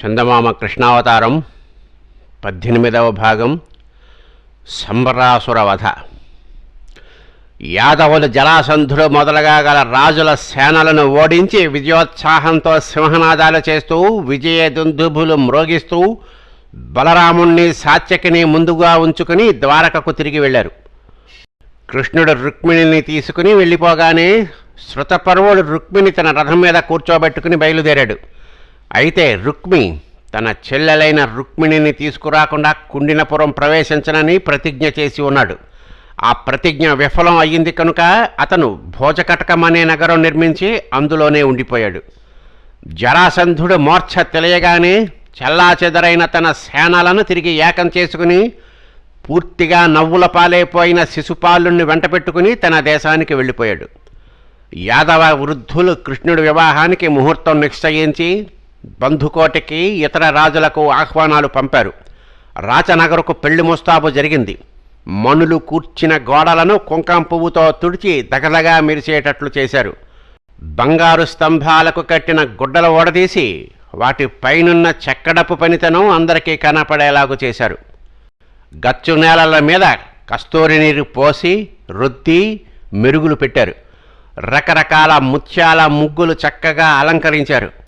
చందమామ కృష్ణావతారం పద్దెనిమిదవ భాగం సంబరాసుర వధ. యాదవులు జలాసంధుడు మొదలగా గల రాజుల సేనలను ఓడించి విజయోత్సాహంతో సింహనాదాలు చేస్తూ విజయ దుందుభులు మ్రోగిస్తూ బలరాముణ్ణి సాత్యకిని ముందుగా ఉంచుకుని ద్వారకకు తిరిగి వెళ్ళారు. కృష్ణుడు రుక్మిణిని తీసుకుని వెళ్ళిపోగానే శృతపర్వుడు రుక్మిణి తన రథం మీద కూర్చోబెట్టుకుని బయలుదేరాడు. అయితే రుక్మి తన చెల్లెలైన రుక్మిణిని తీసుకురాకుండా కుండినపురం ప్రవేశించనని ప్రతిజ్ఞ చేసి ఉన్నాడు. ఆ ప్రతిజ్ఞ విఫలం అయ్యింది కనుక అతను భోజకటకం అనే నగరం నిర్మించి అందులోనే ఉండిపోయాడు. జరాసంధుడు మోర్ఛ తెలియగానే చెల్లాచెదరైన తన సేనలను తిరిగి ఏకం చేసుకుని పూర్తిగా నవ్వుల పాలైపోయిన శిశుపాలుణ్ణి వెంటపెట్టుకుని తన దేశానికి వెళ్ళిపోయాడు. యాదవ వృద్ధులు కృష్ణుడి వివాహానికి ముహూర్తం నిశ్చయించి బంధుకోటకి ఇతర రాజులకు ఆహ్వానాలు పంపారు. రాచనగరకు పెళ్ళి ముస్తాబు జరిగింది. మనులు కూర్చిన గోడలను కుంకం పువ్వుతో తుడిచి దగదగా మెరిసేటట్లు చేశారు. బంగారు స్తంభాలకు కట్టిన గుడ్డలు ఓడదీసి వాటి పైనున్న చెక్కడపు పనితనం అందరికీ కనపడేలాగు చేశారు. గచ్చు నేలల మీద కస్తూరి నీరు పోసి రుద్ది మెరుగులు పెట్టారు. రకరకాల ముత్యాల ముగ్గులు చక్కగా అలంకరించారు.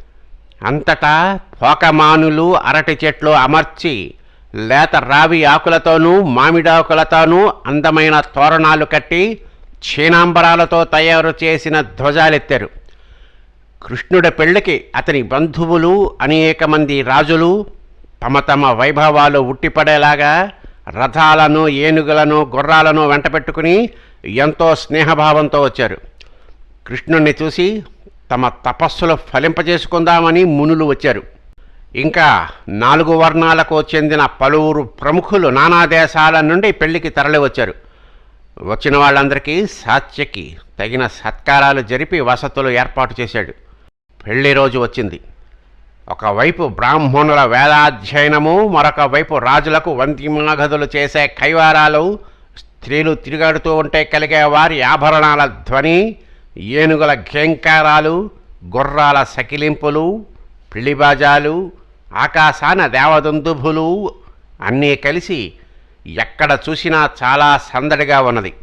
అంతటా పోకమానులు అరటి చెట్లు అమర్చి లేత రావి ఆకులతోనూ మామిడాకులతోనూ అందమైన తోరణాలు కట్టి క్షీణాంబరాలతో తయారు చేసిన ధ్వజాలెత్తారు. కృష్ణుడి పెళ్ళికి అతని బంధువులు అనేక మంది రాజులు తమ తమ వైభవాలు ఉట్టిపడేలాగా రథాలను ఏనుగులను గుర్రాలను వెంటపెట్టుకుని ఎంతో స్నేహభావంతో వచ్చారు. కృష్ణుణ్ణి చూసి తమ తపస్సులు ఫలింపజేసుకుందామని మునులు వచ్చారు. ఇంకా నాలుగు వర్ణాలకు చెందిన పలువురు ప్రముఖులు నానా దేశాల నుండి పెళ్ళికి తరలి వచ్చారు వచ్చిన వాళ్ళందరికీ సాత్యకి తగిన సత్కారాలు జరిపి వసతులు ఏర్పాటు చేశాడు. పెళ్ళి రోజు వచ్చింది. ఒకవైపు బ్రాహ్మణుల వేదాధ్యయనము మరొక వైపు రాజులకు వంతిమాగదులు చేసే కైవారాలు స్త్రీలు తిరుగాడుతూ ఉంటే కలిగే వారి ఆభరణాల ధ్వని ఏనుగుల ఘేంకారాలు గుర్రాల సకిలింపులు పిల్లిబాజాలు ఆకాశాన దేవదందుభులు అన్నీ కలిసి ఎక్కడ చూసినా చాలా సందడిగా ఉన్నది.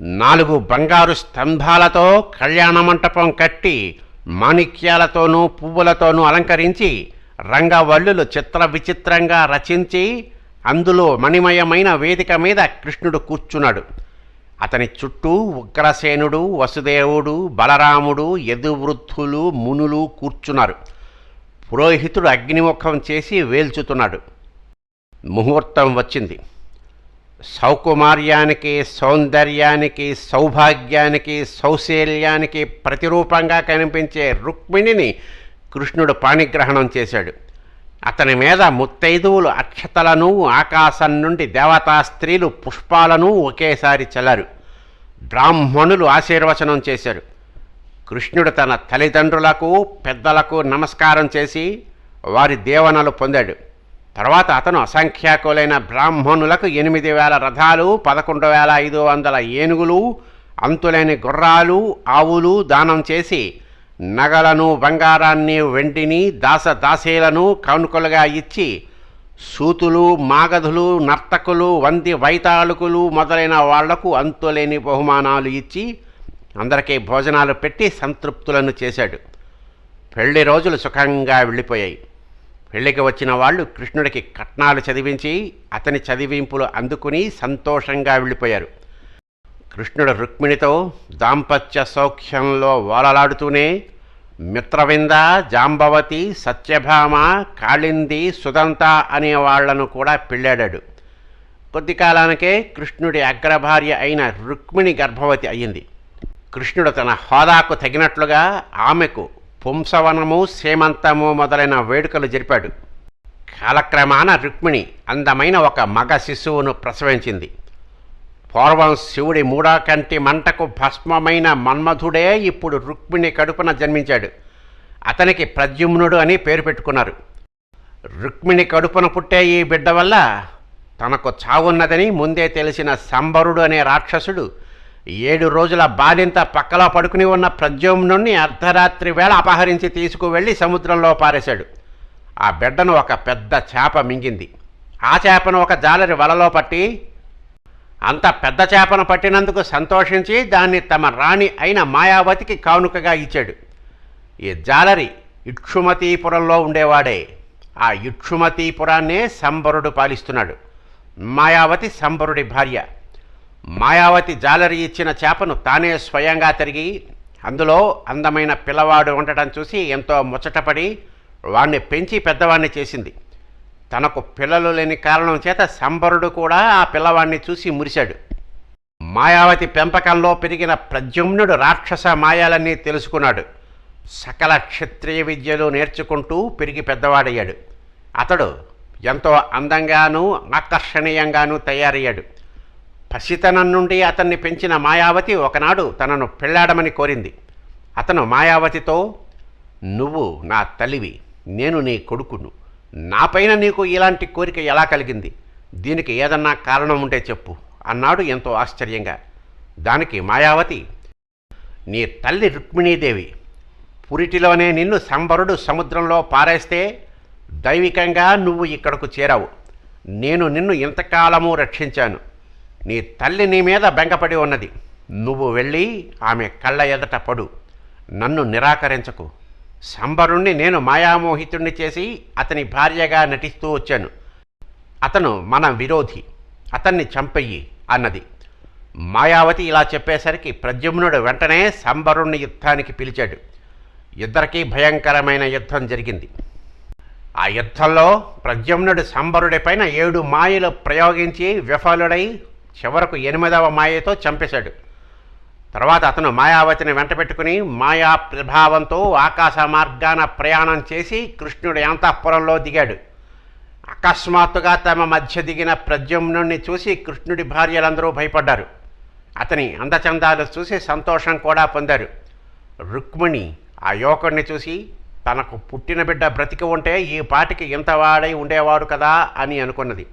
నాలుగు బంగారు స్తంభాలతో కళ్యాణ మంటపం కట్టి మాణిక్యాలతోనూ పువ్వులతోనూ అలంకరించి రంగవల్లులు చిత్ర విచిత్రంగా రచించి అందులో మణిమయమైన వేదిక మీద కృష్ణుడు కూర్చున్నాడు. అతని చుట్టూ ఉగ్రసేనుడు వసుదేవుడు బలరాముడు యదువృద్ధులు మునులు కూర్చున్నారు. పురోహితుడు అగ్నిముఖం చేసి వేల్చుతున్నాడు. ముహూర్తం వచ్చింది. సౌకుమార్యానికి సౌందర్యానికి సౌభాగ్యానికి సౌశల్యానికి ప్రతిరూపంగా కనిపించే రుక్మిణిని కృష్ణుడు పాణిగ్రహణం చేశాడు. అతని మీద ముత్తైదువులు అక్షతలను ఆకాశం నుండి దేవతా స్త్రీలు పుష్పాలను ఒకేసారి చల్లారు. బ్రాహ్మణులు ఆశీర్వచనం చేశారు. కృష్ణుడు తన తల్లిదండ్రులకు పెద్దలకు నమస్కారం చేసి వారి దేవనలు పొందాడు. తర్వాత అతను అసంఖ్యాకులైన బ్రాహ్మణులకు ఎనిమిది వేల రథాలు పదకొండు వేల ఐదు వందల ఏనుగులు అంతులేని గుర్రాలు ఆవులు దానం చేసి నగలను బంగారాన్ని వెండిని దాస దాసేలను కానుకలుగా ఇచ్చి సూతులు మాగధులు నర్తకులు వంది వైతాళుకులు మొదలైన వాళ్ళకు అంతులేని బహుమానాలు ఇచ్చి అందరికీ భోజనాలు పెట్టి సంతృప్తులను చేశాడు. పెళ్ళి రోజులు సుఖంగా వెళ్ళిపోయాయి. పెళ్ళికి వచ్చిన వాళ్ళు కృష్ణుడికి కట్నాలు చదివించి అతని చదివింపులు అందుకుని సంతోషంగా వెళ్ళిపోయారు. కృష్ణుడు రుక్మిణితో దాంపత్య సౌఖ్యంలో ఓలలాడుతూనే మిత్రవింద జాంబవతి సత్యభామ కాళింది సుదంత అనే వాళ్ళను కూడా పెళ్ళాడాడు. కొద్ది కాలానికే కృష్ణుడి అగ్రభార్య అయిన రుక్మిణి గర్భవతి అయ్యింది. కృష్ణుడు తన హోదాకు తగినట్లుగా ఆమెకు పుంసవనము సేమంతము మొదలైన వేడుకలు జరిపాడు. కాలక్రమాన రుక్మిణి అందమైన ఒక మగ శిశువును ప్రసవించింది. పూర్వం శివుడి మూడాకంటి మంటకు భస్మమైన మన్మధుడే ఇప్పుడు రుక్మిణి కడుపున జన్మించాడు. అతనికి ప్రద్యుమ్నుడు అని పేరు పెట్టుకున్నారు. రుక్మిణి కడుపున పుట్టే ఈ బిడ్డ వల్ల తనకు చావున్నదని ముందే తెలిసిన సంబరుడు అనే రాక్షసుడు ఏడు రోజుల బాలింత పక్కలో పడుకుని ఉన్న ప్రద్యుమ్నుణ్ణి అర్ధరాత్రి వేళ అపహరించి తీసుకువెళ్ళి సముద్రంలో పారేశాడు. ఆ బిడ్డను ఒక పెద్ద చేప మింగింది. ఆ చేపను ఒక జాలరి వలలో పట్టి అంత పెద్ద చేపను పట్టినందుకు సంతోషించి దాన్ని తమ రాణి అయిన మాయావతికి కానుకగా ఇచ్చాడు. ఈ జాలరి ఇక్షుమతీపురంలో ఉండేవాడే. ఆ ఇక్షుమతీపురాన్నే సంబరుడు పాలిస్తున్నాడు. మాయావతి సంబరుడి భార్య. మాయావతి జాలరి ఇచ్చిన చేపను తానే స్వయంగా తిరిగి అందులో అందమైన పిల్లవాడు ఉండటం చూసి ఎంతో ముచ్చటపడి వాణ్ణి పెంచి పెద్దవాణ్ణి చేసింది. తనకు పిల్లలు లేని కారణం చేత సంబరుడు కూడా ఆ పిల్లవాణ్ణి చూసి మురిశాడు. మాయావతి పెంపకంలో పెరిగిన ప్రద్యుమ్నుడు రాక్షస మాయాలన్నీ తెలుసుకున్నాడు. సకల క్షత్రియ విద్యలు నేర్చుకుంటూ పెరిగి పెద్దవాడయ్యాడు. అతడు ఎంతో అందంగానూ ఆకర్షణీయంగానూ తయారయ్యాడు. పసితనం నుండి అతన్ని పెంచిన మాయావతి ఒకనాడు తనను పెళ్ళాడమని కోరింది. అతను మాయావతితో నువ్వు నా తల్లివి నేను నీ కొడుకును. నాపైన నీకు ఇలాంటి కోరిక ఎలా కలిగింది? దీనికి ఏదన్నా కారణం ఉంటే చెప్పు. అన్నాడు ఎంతో ఆశ్చర్యంగా. దానికి మాయావతి నీ తల్లి రుక్మిణీదేవి పురిటిలోనే నిన్ను సంబరుడు సముద్రంలో పారేస్తే దైవికంగా నువ్వు ఇక్కడకు చేరావు. నేను నిన్ను ఇంతకాలము రక్షించాను. నీ తల్లి నీ మీద బెంగపడి ఉన్నది. నువ్వు వెళ్ళి ఆమె కళ్ళ ఎదట పడు. నన్ను నిరాకరించకు. సంబరుణ్ణి నేను మాయామోహితుణ్ణి చేసి అతని భార్యగా నటిస్తూ వచ్చాను. అతను మన విరోధి అతన్ని చంపెయ్యి అన్నది. మాయావతి ఇలా చెప్పేసరికి ప్రద్యుమ్నుడు వెంటనే శంబరుణ్ణి యుద్ధానికి పిలిచాడు. ఇద్దరికీ భయంకరమైన యుద్ధం జరిగింది. ఆ యుద్ధంలో ప్రద్యుమ్నుడు సంబరుడిపైన ఏడు మాయలు ప్రయోగించి విఫలుడై చివరకు ఎనిమిదవ మాయతో చంపేశాడు. తర్వాత అతను మాయావతిని వెంట పెట్టుకుని మాయా ప్రభావంతో ఆకాశ మార్గాన ప్రయాణం చేసి కృష్ణుడి అంతఃపురంలో దిగాడు. అకస్మాత్తుగా తమ మధ్య దిగిన ప్రద్యుమ్నుణ్ణి చూసి కృష్ణుడి భార్యలందరూ భయపడ్డారు. అతని అందచందాలు చూసి సంతోషం కూడా పొందారు. రుక్మిణి ఆ యువకుడిని చూసి తనకు పుట్టిన బిడ్డ బ్రతికి ఉంటే ఈ పాటికి ఇంతవాడై ఉండేవాడు కదా అని అనుకున్నది.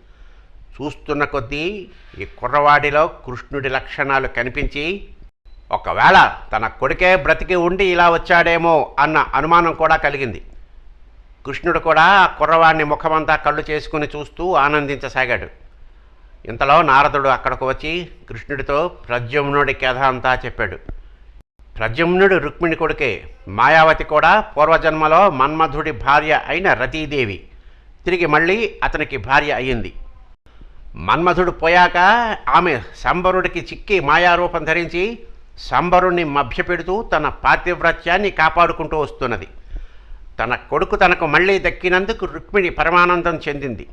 చూస్తున్న కొద్దీ ఈ కుర్రవాడిలో కృష్ణుడి లక్షణాలు కనిపించి ఒకవేళ తన కొడుకే బ్రతికి ఉండి ఇలా వచ్చాడేమో అన్న అనుమానం కూడా కలిగింది. కృష్ణుడు కూడా కుర్రవాణ్ణి కుర్రవాడిని ముఖమంతా కళ్ళు చేసుకుని చూస్తూ ఆనందించసాగాడు. ఇంతలో నారదుడు అక్కడకు వచ్చి కృష్ణుడితో ప్రద్యుమ్నుడి కథ అంతా చెప్పాడు. ప్రద్యుమ్నుడు రుక్మిణి కొడుకే మాయావతి కూడా పూర్వజన్మలో మన్మధుడి భార్య అయిన రతీదేవి. తిరిగి మళ్ళీ అతనికి భార్య అయ్యింది మన్మధుడు పోయాక ఆమె సంబరుడికి చిక్కి మాయారూపం ధరించి సంబరుణ్ణి మభ్యపెడుతూ తన పాతివ్రత్యాన్ని కాపాడుకుంటూ వస్తున్నది. తన కొడుకు తనకు మళ్ళీ దక్కినందుకు రుక్మిణి పరమానందం చెందింది.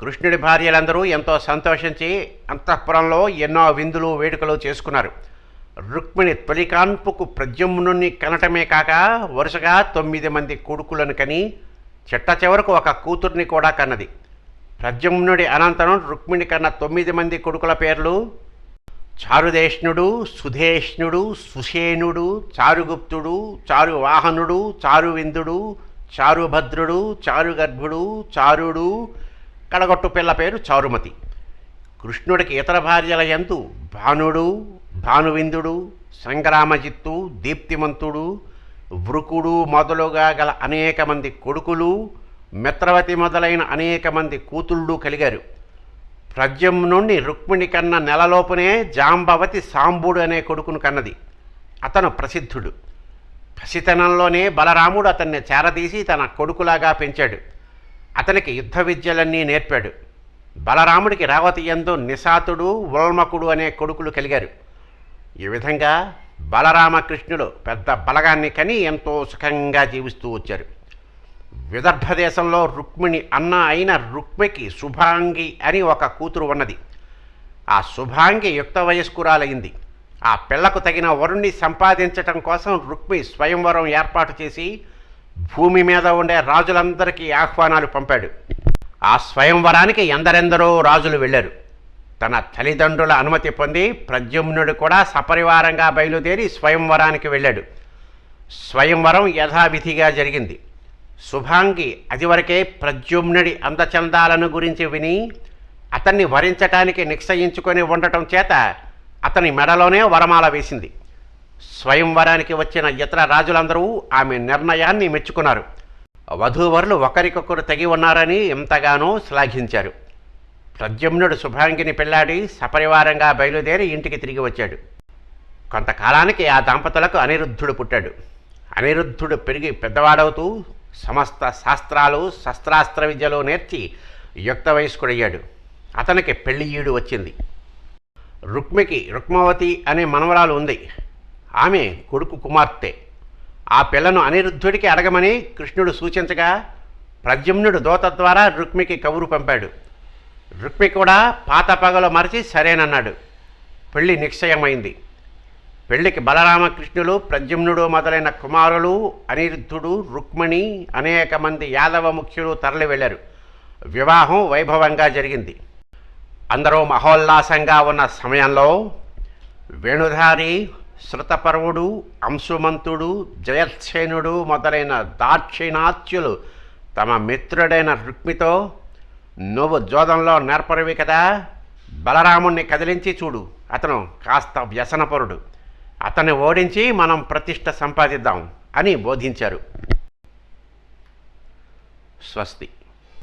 కృష్ణుడి భార్యలందరూ ఎంతో సంతోషించి అంతఃపురంలో ఎన్నో విందులు వేడుకలు చేసుకున్నారు. రుక్మిణి తొలికాన్పుకు ప్రద్యుమ్నుణ్ణి కనటమే కాక వరుసగా తొమ్మిది మంది కొడుకులను కని చిట్ట చివరకు ఒక కూతుర్ని కూడా కన్నది. ప్రద్యుమ్నుడి అనంతరం రుక్మిణి కన్న తొమ్మిది మంది కొడుకుల పేర్లు చారుదేష్ణుడు సుధేష్ణుడు సుషేణుడు చారుగుప్తుడు చారువాహనుడు చారువిందుడు చారుభద్రుడు చారుగర్భుడు చారుడు కడగొట్టు పిల్ల పేరు చారుమతి. కృష్ణుడికి ఇతర భార్యల ఎందు భానుడు భానువిందుడు సంగ్రామజిత్తు దీప్తిమంతుడు వృకుడు మొదలుగా గల అనేక మంది కొడుకులు మిత్రవతి మొదలైన అనేక మంది కూతుళ్ళు కలిగారు. ప్రద్యుమ్నుండి రుక్మిణి కన్న నెలలోపునే జాంబవతి సాంబుడు అనే కొడుకును కన్నది. అతను ప్రసిద్ధుడు. పసితనంలోనే బలరాముడు అతన్ని చేరదీసి తన కొడుకులాగా పెంచాడు. అతనికి యుద్ధ విద్యలన్నీ నేర్పాడు. బలరాముడికి రావతి యందు నిశాతుడు ఉల్మకుడు అనే కొడుకులు కలిగారు. ఈ విధంగా బలరామకృష్ణుడు పెద్ద బలగాన్ని కని ఎంతో సుఖంగా జీవిస్తూ వచ్చారు. విదర్భ దేశంలో రుక్మిణి అన్న అయిన రుక్మికి శుభాంగి అని ఒక కూతురు ఉన్నది. ఆ శుభాంగి యుక్త వయస్కురాలైంది. ఆ పిల్లకు తగిన వరుణ్ణి సంపాదించటం కోసం రుక్మి స్వయంవరం ఏర్పాటు చేసి భూమి మీద ఉండే రాజులందరికీ ఆహ్వానాలు పంపాడు. ఆ స్వయంవరానికి ఎందరెందరో రాజులు వెళ్ళారు. తన తల్లిదండ్రుల అనుమతి పొంది ప్రద్యుమ్నుడు కూడా సపరివారంగా బయలుదేరి స్వయంవరానికి వెళ్ళాడు. స్వయంవరం యథావిధిగా జరిగింది. శుభాంగి అదివరకే ప్రద్యుమ్నుడి అందచందాలను గురించి విని అతన్ని వరించటానికి నిశ్చయించుకొని ఉండటం చేత అతని మెడలోనే వరమాల వేసింది. స్వయంవరానికి వచ్చిన ఇతర రాజులందరూ ఆమె నిర్ణయాన్ని మెచ్చుకున్నారు. వధూవరులు ఒకరికొకరు తెగి ఉన్నారని ఎంతగానో శ్లాఘించారు. ప్రద్యుమ్నుడు శుభాంగిని పెళ్ళాడి సపరివారంగా బయలుదేరి ఇంటికి తిరిగి వచ్చాడు. కొంతకాలానికి ఆ దంపతులకు అనిరుద్ధుడు పుట్టాడు. అనిరుద్ధుడు పెరిగి పెద్దవాడవుతూ సమస్త శాస్త్రాలు శస్త్రాస్త్ర విద్యలో నేర్చి యుక్త వయస్కుడయ్యాడు. అతనికి పెళ్ళి వచ్చింది. రుక్మికి రుక్మవతి అనే మనవరాలు ఉంది. ఆమె కొడుకు కుమార్తె. ఆ పిల్లను అనిరుద్ధుడికి అడగమని కృష్ణుడు సూచించగా ప్రద్యుమ్నుడు దోత ద్వారా రుక్మికి కబురు పంపాడు. రుక్మి కూడా పాత పగలు మరచి సరేనన్నాడు. పెళ్ళి నిశ్చయమైంది. పెళ్ళికి బలరామకృష్ణులు ప్రద్యుమ్నుడు మొదలైన కుమారులు అనిరుద్ధుడు రుక్మిణి అనేక మంది యాదవ ముఖ్యులు తరలి వెళ్ళారు. వివాహం వైభవంగా జరిగింది. అందరూ మహోల్లాసంగా ఉన్న సమయంలో వేణుధారి శృతపర్వుడు అంశుమంతుడు జయత్సేనుడు మొదలైన దాక్షిణాత్యులు తమ మిత్రుడైన రుక్మితో నువ్వు జోదంలో నేర్పరివి కదా బలరాముణ్ణి కదిలించి చూడు అతను కాస్త వ్యసనపరుడు. అతన్ని ఓడించి మనం ప్రతిష్ట సంపాదిద్దాం అని బోధించారు. స్వస్తి.